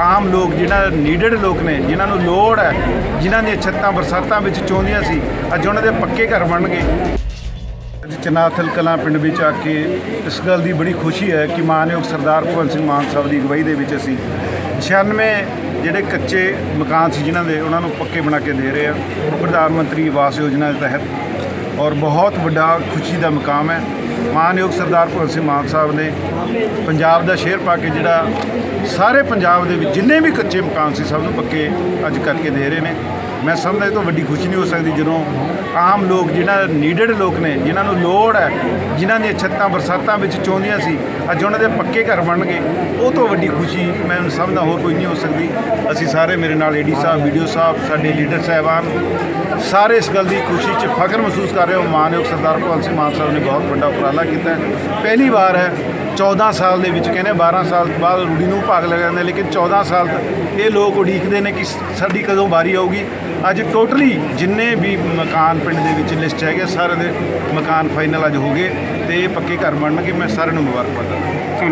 ਆਮ ਲੋਕ ਜਿਹੜਾ ਨੀਡਡ ਲੋਕ ਨੇ, ਜਿਨ੍ਹਾਂ ਨੂੰ ਲੋੜ ਹੈ, ਜਿਨ੍ਹਾਂ ਦੀਆਂ ਛੱਤਾਂ ਬਰਸਾਤਾਂ ਵਿੱਚ ਚੋਂਦੀਆਂ ਸੀ, ਅੱਜ ਉਹਨਾਂ ਦੇ ਪੱਕੇ ਘਰ ਬਣ ਗਏ। ਅੱਜ ਚਨਾਥਲ ਕਲਾਂ ਪਿੰਡ ਵਿੱਚ ਆ ਕੇ ਇਸ ਗੱਲ ਦੀ ਬੜੀ ਖੁਸ਼ੀ ਹੈ ਕਿ ਮਾਨਯੋਗ ਸਰਦਾਰ ਭਗਵੰਤ ਸਿੰਘ ਮਾਨ ਸਾਹਿਬ ਦੀ ਅਗਵਾਈ ਦੇ ਵਿੱਚ ਅਸੀਂ 96 ਜਿਹੜੇ ਕੱਚੇ ਮਕਾਨ ਸੀ ਜਿਨ੍ਹਾਂ ਦੇ, ਉਹਨਾਂ ਨੂੰ ਪੱਕੇ ਬਣਾ ਕੇ ਦੇ ਰਹੇ ਆ ਪ੍ਰਧਾਨ ਮੰਤਰੀ ਆਵਾਸ ਯੋਜਨਾ ਦੇ ਤਹਿਤ ਔਰ ਬਹੁਤ ਵੱਡਾ ਖੁਸ਼ੀ ਦਾ ਮਕਾਮ ਹੈ। ਮਾਨਯੋਗ ਸਰਦਾਰ ਭਗਵੰਤ ਸਿੰਘ ਮਾਨ ਸਾਹਿਬ ਨੇ ਪੰਜਾਬ ਦਾ ਸ਼ੇਰ ਪਾ ਕੇ ਜਿਹੜਾ ਸਾਰੇ ਪੰਜਾਬ ਦੇ ਵਿੱਚ ਜਿੰਨੇ ਵੀ ਕੱਚੇ ਮਕਾਨ ਸੀ, ਸਭ ਨੂੰ ਪੱਕੇ ਅੱਜ ਕਰਕੇ ਦੇ ਰਹੇ ਨੇ। ਮੈਂ ਸਮਝਦਾ ਇਹ ਤੋਂ ਵੱਡੀ ਖੁਸ਼ੀ ਨਹੀਂ ਹੋ ਸਕਦੀ ਜਦੋਂ ਆਮ ਲੋਕ ਜਿਹੜਾ ਨੀਡਡ ਲੋਕ ਨੇ, ਜਿਨ੍ਹਾਂ ਨੂੰ ਲੋੜ ਹੈ, ਜਿਨ੍ਹਾਂ ਦੀਆਂ ਛੱਤਾਂ ਬਰਸਾਤਾਂ ਵਿੱਚ ਚੋਂਦੀਆਂ ਸੀ, ਅੱਜ ਉਹਨਾਂ ਦੇ ਪੱਕੇ ਘਰ ਬਣ ਗਏ। ਉਹ ਤੋਂ ਵੱਡੀ ਖੁਸ਼ੀ ਮੈਂ ਸਮਝਦਾ ਹੋਰ ਕੋਈ ਨਹੀਂ ਹੋ ਸਕਦੀ। ਅਸੀਂ ਸਾਰੇ ਮੇਰੇ ਨਾਲ ਏਡੀ ਸਾਹਿਬ ਵੀਡੀਓ ਸਾਹਿਬ, ਸਾਡੇ ਲੀਡਰ ਸਾਹਿਬਾਨ, ਸਾਰੇ ਇਸ ਗੱਲ ਦੀ ਖੁਸ਼ੀ 'ਚ ਫਖਰ ਮਹਿਸੂਸ ਕਰ ਰਹੇ ਹੋ, ਮਾਨਯੋਗ ਸਰਦਾਰ ਭਗਵੰਤ ਸਿੰਘ ਮਾਨ ਸਾਹਿਬ ਨੇ ਬਹੁਤ ਵੱਡਾ ਉਪਰਾਲਾ ਕੀਤਾ ਪਹਿਲੀ ਵਾਰ ਹੈ 14 ਸਾਲ ਦੇ ਵਿੱਚ ਕਹਿੰਦੇ 12 ਸਾਲ ਬਾਅਦ ਰੂੜੀ ਨੂੰ ਭਾਗ ਲਗਾਉਂਦੇ ਲੇਕਿਨ 14 ਸਾਲ ਤੱਕ ਇਹ ਲੋਕ ਉਡੀਕਦੇ ਨੇ ਕਿ ਸਾਡੀ ਕਦੋਂ ਵਾਰੀ ਆਊਗੀ। ਅੱਜ ਟੋਟਲੀ ਜਿੰਨੇ ਵੀ ਮਕਾਨ ਪਿੰਡ ਦੇ ਵਿੱਚ ਲਿਸਟ ਹੈਗੇ ਸਾਰੇ ਦੇ ਮਕਾਨ ਫਾਈਨਲ ਅੱਜ ਹੋ ਗਏ ਤੇ ਇਹ ਪੱਕੇ ਘਰ ਬਣਨਗੇ। ਮੈਂ ਸਾਰਿਆਂ ਨੂੰ ਮੁਬਾਰਕਬਾਦ ਦਿੰਦਾ।